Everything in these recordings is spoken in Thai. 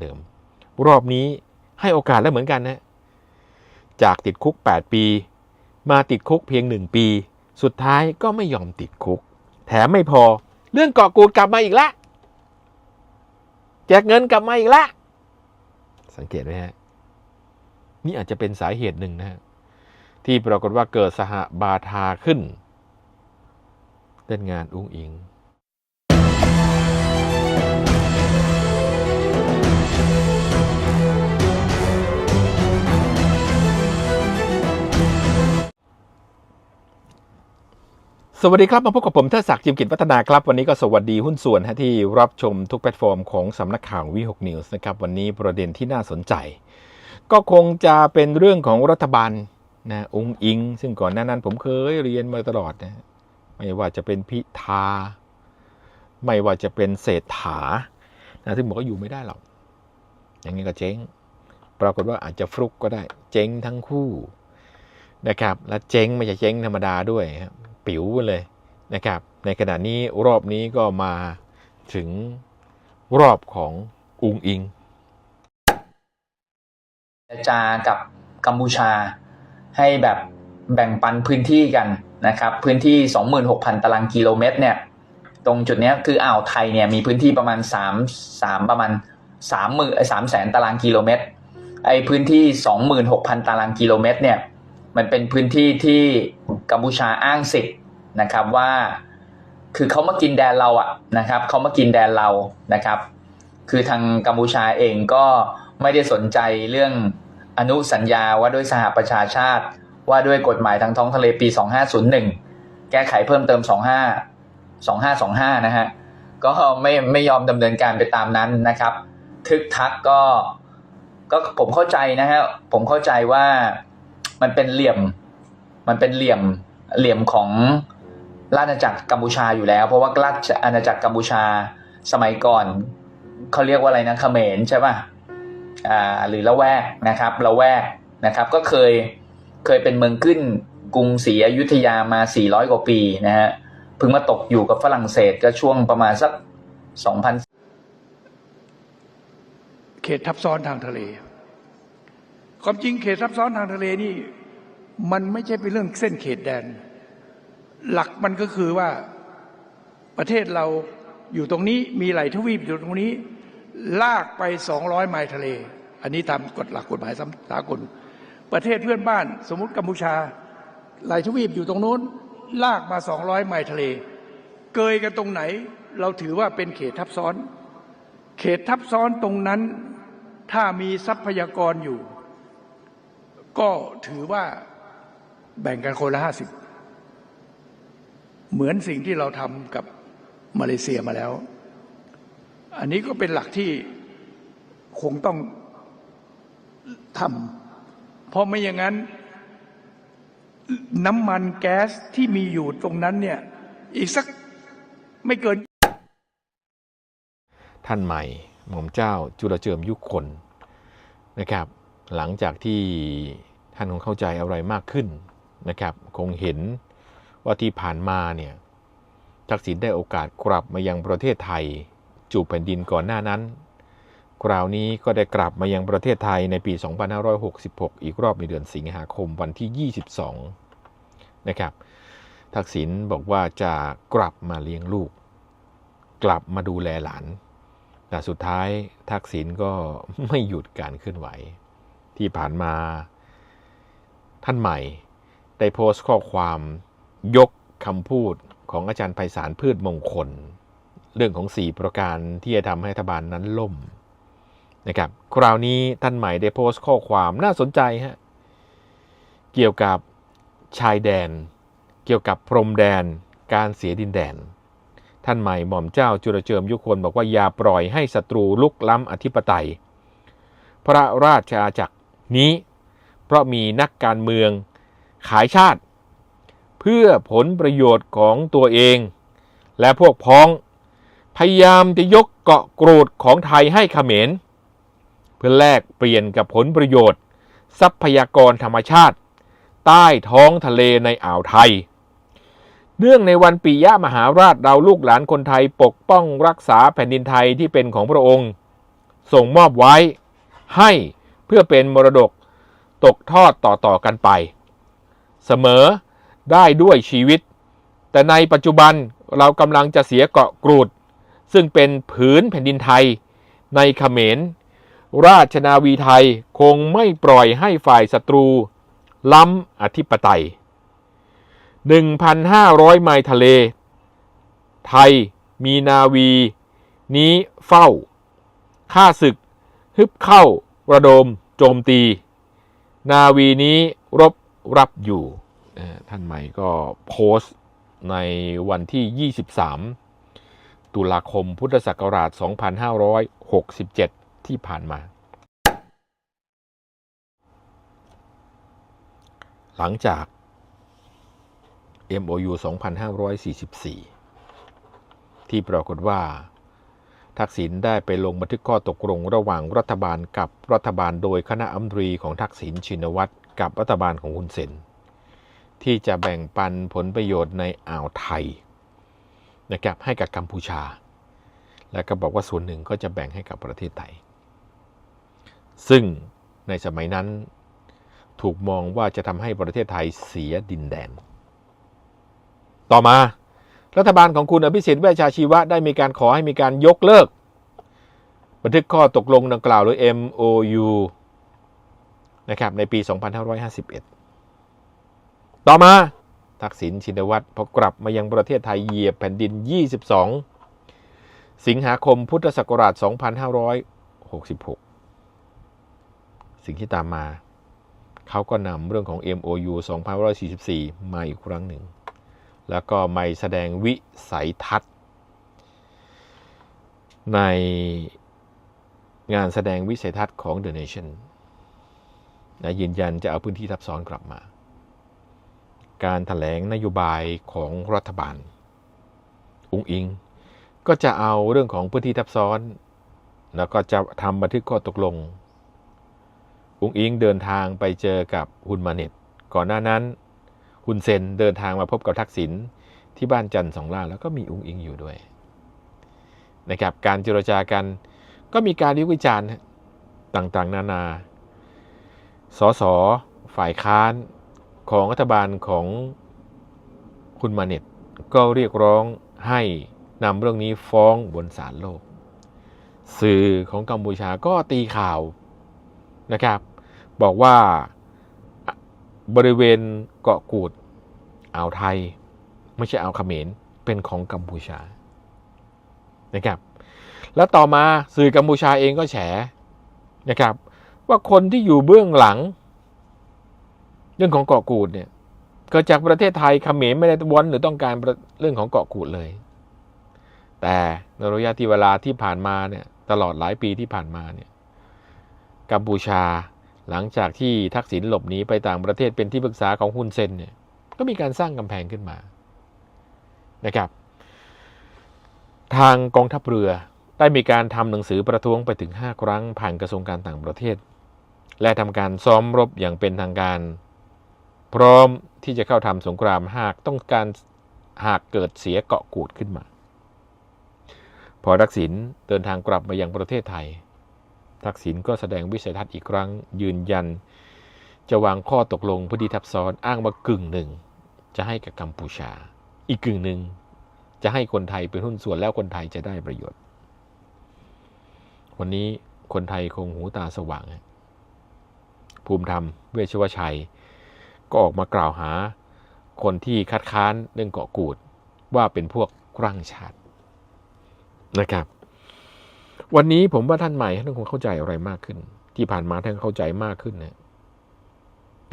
เดิม รอบนี้ให้โอกาสแล้วเหมือนกันนะจากติดคุก 8 ปี มาติดคุกเพียง 1 ปี สุดท้ายก็ไม่ยอมติดคุก แถมไม่พอเรื่องเกาะกูดกลับมาอีกละแจกเงินกลับมาอีกละสังเกตไหมฮะนี่อาจจะเป็นสาเหตุหนึ่งนะฮะที่ปรากฏว่าเกิดสหบาทาขึ้นเล่นงานอุ้งอิง สวัสดีครับ มาพบกับผมเทดศักดิ์จิมกิจวัฒนาครับ วันนี้ก็สวัสดีหุ้นส่วนที่รับชมทุกแพลตฟอร์มของสำนักข่าววิหกนิวส์นะครับ วันนี้ประเด็นที่น่าสนใจ ก็คงจะเป็นเรื่องของรัฐบาลนะองค์อิง ซึ่งก่อนหน้านั้นผมเคยเรียนมาตลอดนะไม่ว่าจะเป็นพิธา ไม่ว่าจะเป็นเศรษฐานะซึ่งบอกว่าอยู่ไม่ได้หรอก อย่างนี้ก็เจ๊ง ปรากฏว่าอาจจะฟลุกก็ได้ เจ๊งทั้งคู่นะครับ และเจ๊งไม่ใช่เจ๊งธรรมดาด้วยครับ ปิ๋วเลยนะครับ ในขณะนี้รอบนี้ก็มาถึงรอบของอุงอิงจรจากับกัมพูชาให้แบบแบ่งปันพื้นที่กันนะครับ พื้นที่ 26,000 ตารางกิโลเมตรเนี่ย ตรงจุดนี้คืออ่าวไทยเนี่ยมีพื้นที่ประมาณ 3 3ประมาณ3 0 0 0 3แสนตารางกิโลเมตร ไอ้พื้นที่ 26,000 ตารางกิโลเมตรเนี่ย มันเป็นพื้นที่ที่ กัมพูชาอ้างสิทธิ์นะครับว่า คือเขามากินแดนเราอะนะครับเขามากินแดนเรานะครับ คือทางกัมพูชาเองก็ไม่ได้สนใจเรื่องอนุสัญญาว่าด้วยสหประชาชาติ ว่าด้วยกฎหมายทางท้องทะเลปี 2501 แก้ไขเพิ่มเติม 25 2525 นะฮะก็ไม่ไม่ยอมดำเนินการไปตามนั้นนะครับ ทึกทักก็ก็ผมเข้าใจนะฮะผมเข้าใจว่ามันเป็นเหลี่ยม มันเป็นเหลี่ยมเหลี่ยมของราชอาณาจักรกัมพูชาอยู่แล้ว เพราะว่าราชอาณาจักรกัมพูชาสมัยก่อนเขาเรียกว่าอะไรนะเขมรใช่ป่ะอ่าหรือละแวกนะครับละแวกนะครับ ก็เคยเคยเป็นเมืองขึ้นกรุงศรีอยุธยามา 400 กว่าปีนะฮะเพิ่งมาตกอยู่กับฝรั่งเศสก็ช่วงประมาณสัก 2,000 เขตทับซ้อนทางทะเล ความจริงเขตทับซ้อนทางทะเลนี่ มันไม่ใช่เป็นเรื่องเส้นเขตแดน หลักมันก็คือว่าประเทศเราอยู่ตรงนี้มีไหลทวีปอยู่ตรงนี้ ลากไป200ไมล์ทะเล อันนี้ตามกฎหลักกฎหมายสากล ประเทศเพื่อนบ้าน สมมติกัมพูชาไหลทวีปอยู่ตรงโน้น ลากมา200ไมล์ทะเล เกยกันตรงไหน เราถือว่าเป็นเขตทับซ้อน เขตทับซ้อนตรงนั้นถ้ามีทรัพยากรอยู่ ก็ถือว่า แบ่งกันคนละห้าสิบเหมือนสิ่งที่เราทำกับมาเลเซียมาแล้ว อันนี้ก็เป็นหลักที่คงต้องทำเพราะไม่อย่างนั้น น้ำมันแก๊สที่มีอยู่ตรงนั้นเนี่ย อีกสักไม่เกิน ท่านใหม่หม่อมเจ้าจุลเจิมยุคคนนะครับ หลังจากที่ท่านคงเข้าใจอะไรมากขึ้น นะครับ คงเห็นว่าที่ผ่านมาเนี่ยทักษิณได้โอกาสกลับมายังประเทศไทย จูบแผ่นดินก่อนหน้านั้น คราวนี้ก็ได้กลับมายังประเทศไทยในปี 2566 อีกรอบในเดือนสิงหาคมวันที่ 22 นะครับ ทักษิณบอกว่าจะกลับมาเลี้ยงลูก กลับมาดูแลหลาน แต่สุดท้ายทักษิณก็ไม่หยุดการเคลื่อนไหว ที่ผ่านมาท่านใหม่ ได้โพสต์ข้อความยกคำพูดของอาจารย์ไพศาลพืชมงคล เรื่องของ4ประการที่จะทำให้รัฐบาลนั้นล่มนะครับคราวนี้ท่านใหม่ได้โพสต์ข้อความน่าสนใจฮะเกี่ยวกับชายแดน เกี่ยวกับพรมแดน การเสียดินแดน ท่านใหม่หม่อมเจ้าจุลเจิมยุคนบอกว่าอย่าปล่อยให้ศัตรูลุกล้ำอธิปไตย พระราชอาณาจักรนี้เพราะมีนักการเมือง ขายชาติ เพื่อผลประโยชน์ของตัวเอง และพวกพ้อง พยายามจะยกเกาะกรูดของไทยให้เขมร เพื่อแลกเปลี่ยนกับผลประโยชน์ ทรัพยากรธรรมชาติ ใต้ท้องทะเลในอ่าวไทย เนื่องในวันปียะมหาราชเราลูกหลานคนไทยปกป้องรักษาแผ่นดินไทยที่เป็นของพระองค์ ส่งมอบไว้ให้เพื่อเป็นมรดกตกทอดต่อๆกันไป เสมอได้ด้วยชีวิต แต่ในปัจจุบันเรากำลังจะเสียเกาะกรูด ซึ่งเป็นผืนแผ่นดินไทย ในเขมร ราชนาวีไทยคงไม่ปล่อยให้ฝ่ายศัตรู ล้ำอธิปไตย 1,500 ไมล์ทะเล ไทยมีนาวี นี้เฝ้าข้าศึก ฮึบเข้า ระดม โจมตี นาวีนี้รบ รับอยู่ ท่านใหม่ก็โพสต์ในวันที่ 23 ตุลาคมพุทธศักราช 2567 ที่ผ่านมา หลังจาก MOU 2544 ที่ปรากฏว่า ทักษิณได้ไปลงบันทึกข้อตกลงระหว่างรัฐบาลกับรัฐบาลโดยคณะอัมรีของทักษิณชินวัตร กับรัฐบาลของคุณเซนที่จะแบ่งปันผลประโยชน์ในอ่าวไทยนะครับให้กับกัมพูชา และก็บอกว่าส่วนหนึ่งก็จะแบ่งให้กับประเทศไทย ซึ่งในสมัยนั้นถูกมองว่าจะทำให้ประเทศไทยเสียดินแดน ต่อมารัฐบาลของคุณอภิสิทธิ์เวชชาชีวะได้มีการขอให้มีการยกเลิก บันทึกข้อตกลงดังกล่าวหรือ MOU นะครับในปี 2551 ต่อมาทักษิณชินวัตรพอกลับมายังประเทศไทยเหยียบแผ่นดิน 22 สิงหาคมพุทธศักราช 2566 สิ่งที่ตามมา เขาก็นำเรื่องของ MOU 2544 มาอีกครั้งหนึ่ง แล้วก็ไม่แสดงวิสัยทัศน์ ในงานแสดงวิสัยทัศน์ของ The Nation นะยืนยันจะเอาพื้นที่ทับซ้อนกลับมา การถแถลงนโยบายของรัฐบาลองค์อิง ก็จะเอาเรื่องของพื้นที่ทับซ้อน แล้วก็จะทำบันทึกข้อตกลงองค์อิงเดินทางไปเจอกับฮุนมาเน็ต ก่อนหน้านั้นฮุนเซนเดินทางมาพบกับทักษิณที่บ้านจันทร์สองล่าแล้วก็มีองค์อิงอยู่ด้วยนะครับการเจรจากันก็มีการวิพากษ์วิจารณ์ต่างๆ นานา สสฝ่ายค้านของรัฐบาลของคุณมาเน็ตก็เรียกร้องให้นำเรื่องนี้ฟ้องบนศาลโลก สื่อของกัมพูชาก็ตีข่าวนะครับ บอกว่าบริเวณเกาะกูดอ่าวไทย ไม่ใช่อ่าวเขมรเป็นของกัมพูชานะครับ แล้วต่อมาสื่อกัมพูชาเองก็แฉนะครับ ว่าคนที่อยู่เบื้องหลัง เรื่องของเกาะกูดเนี่ยเกิดจากประเทศไทยเขมรไม่ได้วอนหรือต้องการเรื่องของเกาะกูดเลย แต่ในระยะที่เวลาที่ผ่านมาเนี่ยตลอดหลายปีที่ผ่านมาเนี่ยกัมพูชาหลังจากที่ทักษิณหลบหนีไปต่างประเทศเป็นที่ปรึกษาของฮุนเซนเนี่ยก็มีการสร้างกำแพงขึ้นมานะครับ ทางกองทัพเรือได้มีการทำหนังสือประท้วงไปถึง 5 ครั้งผ่านกระทรวงการต่างประเทศ และทำการซ้อมรบอย่างเป็นทางการ พร้อมที่จะเข้าทำสงครามหากต้องการหากเกิดเสียเกาะกูดขึ้นมา พอทักษิณเดินทางกลับมายังประเทศไทย ทักษิณก็แสดงวิสัยทัศน์อีกครั้ง ยืนยัน จะวางข้อตกลงพื้นที่ทับซ้อนอ้างว่ากึ่งหนึ่ง จะให้กับกัมพูชา อีกกึ่งหนึ่ง จะให้คนไทยเป็นหุ้นส่วนแล้วคนไทยจะได้ประโยชน์ วันนี้คนไทยคงหูตาสว่าง ภูมิธรรมเวชวชัย ก็ออกมากล่าวหาคนที่คัดค้านเรื่องเกาะกูดว่าเป็นพวกกร่างชาตินะครับ วันนี้ผมว่าท่านใหม่ท่านคงเข้าใจอะไรมากขึ้น ที่ผ่านมาท่านเข้าใจมากขึ้นนะ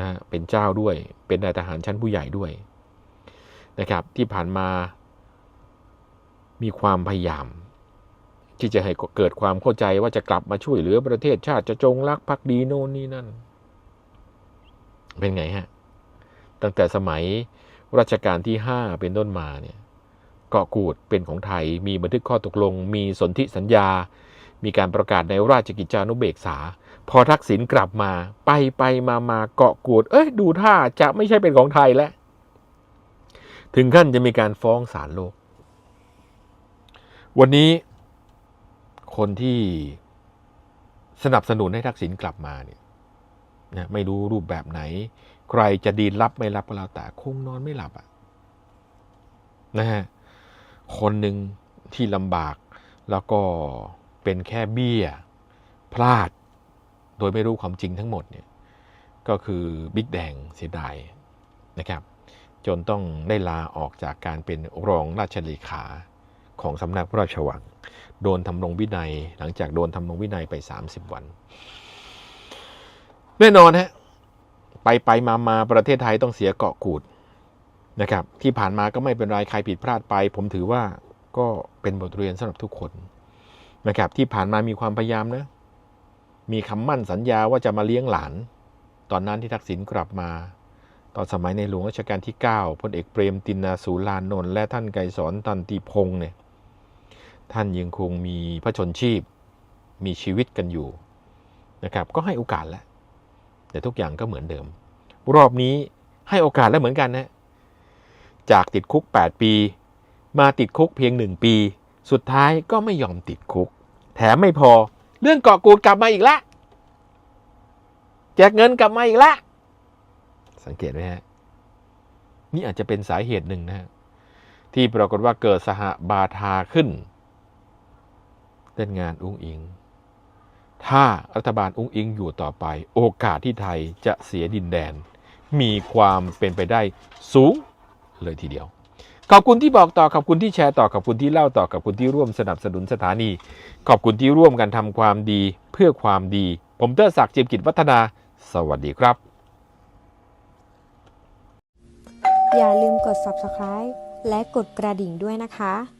นะเป็นเจ้าด้วย เป็นนายทหารชั้นผู้ใหญ่ด้วยนะครับ ที่ผ่านมามีความพยายาม ที่จะให้เกิดความเข้าใจว่าจะกลับมาช่วยเหลือประเทศชาติจะจงรักภักดีโน่นนี่นั่น เป็นไงฮะ ตั้งแต่สมัยรัชกาลที่ 5 เป็นต้นมาเนี่ยเกาะกูดเป็นของไทยมีบันทึกข้อตกลง มีสนธิสัญญา มีการประกาศในราชกิจจานุเบกษา พอทักษิณกลับมา ไปไปมามาเกาะกูด เอ้ยดูท่าจะไม่ใช่เป็นของไทยแล้ว ถึงขั้นจะมีการฟ้องศาลโลก วันนี้คนที่สนับสนุนให้ทักษิณกลับมาเนี่ย นะไม่รู้รูปแบบไหน ใครจะดีรับไม่รับก็แล้วแต่คงนอนไม่หลับอะนะฮะคนหนึ่งที่ลำบากแล้วก็เป็นแค่เบี้ย พลาด โดยไม่รู้ความจริงทั้งหมดเนี่ยก็คือบิ๊กแดงเสียดายนะครับจนต้องได้ลาออกจากการเป็นรองราชเลขาของสำนักพระราชวัง โดนทำรงวินัยหลังจากโดนทำรงวินัยไป 30 วัน แน่นอนฮะไปไปมามาประเทศไทยต้องเสียเกาะกูดนะครับ ที่ผ่านมาก็ไม่เป็นไรใครผิดพลาดไป ผมถือว่าก็เป็นบทเรียนสำหรับทุกคนนะครับ ที่ผ่านมามีความพยายามนะ มีคำมั่นสัญญาว่าจะมาเลี้ยงหลาน ตอนนั้นที่ทักษิณกลับมา ตอนสมัยในหลวงรัชกาลที่9พลเอกเปรมตินาสูลานนท์และท่านไกรสอนตันติพงษ์เนี่ยท่านยังคงมีพระชนชีพ มีชีวิตกันอยู่นะครับ ก็ให้โอกาสแล้ว แต่ทุกอย่างก็เหมือนเดิม รอบนี้ให้โอกาสแล้วเหมือนกันนะ จากติดคุก 8 ปี มาติดคุกเพียง 1 ปี สุดท้ายก็ไม่ยอมติดคุก แถมไม่พอ เรื่องเกาะกูดกลับมาอีกละแจกเงินกลับมาอีกละ สังเกตไหมฮะ นี่อาจจะเป็นสาเหตุหนึ่งนะฮะที่ปรากฏว่าเกิดสหบาทาขึ้นเล่นงานอุ้งอิง ถ้ารัฐบาลอุ้งอิงอยู่ต่อไป โอกาสที่ไทยจะเสียดินแดน มีความเป็นไปได้สูงเลยทีเดียว ขอบคุณที่บอกต่อขอบคุณที่แชร์ต่อขอบคุณที่เล่าต่อขอบคุณที่ร่วมสนับสนุนสถานี ขอบคุณที่ร่วมกันทำความดีเพื่อความดี ผมเตอร์ศักดิ์จิมกิจวัฒนา สวัสดีครับ อย่าลืมกด subscribe และกดกระดิ่งด้วยนะคะ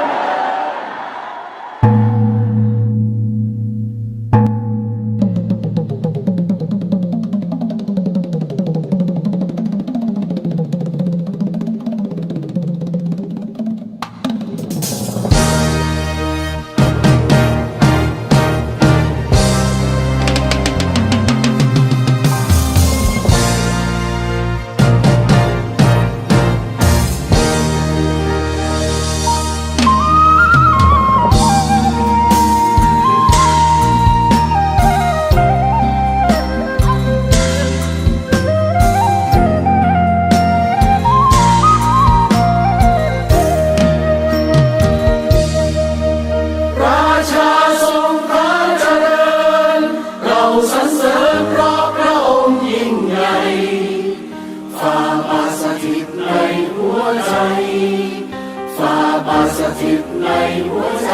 อาบาทสถิตในหัวใจ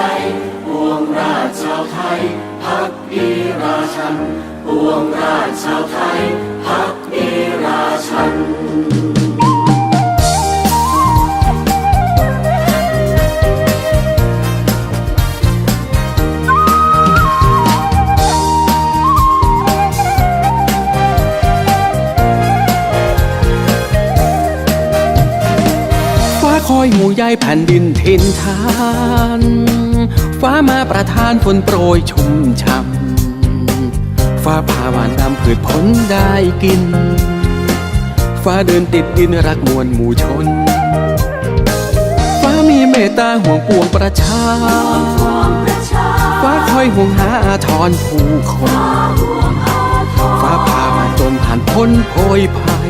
ปวงราชชาวไทยพักดีราชันปวงราชชาวไทยพักดีราชัน คอยหมู่ใยแผ่นดินทินทาน ฟ้ามาประทานฝนโปรยชุ่มช่ำฟ้าผ่าหวานนำผืชผลได้กิน ฟ้าเดินติดดินรักมวลหมู่ชน ฟ้ามีเมตตาห่วงปวงประชา ฟ้าคอยห่วงหาอาทรผู้คน ฟ้าผ่ามาจนผ่านพ้นโพยภัย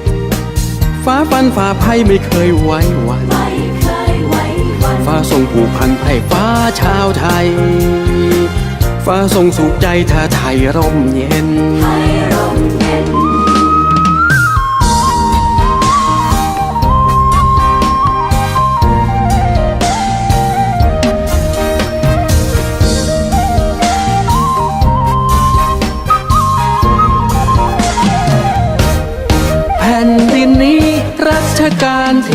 ฟ้าฟันฝ่าภัยไม่เคยไว้วันฟ้าทรงผูกพันไพร่ฟ้าชาวไทย ฟ้าทรงสุขใจถ้าไทยร่มเย็น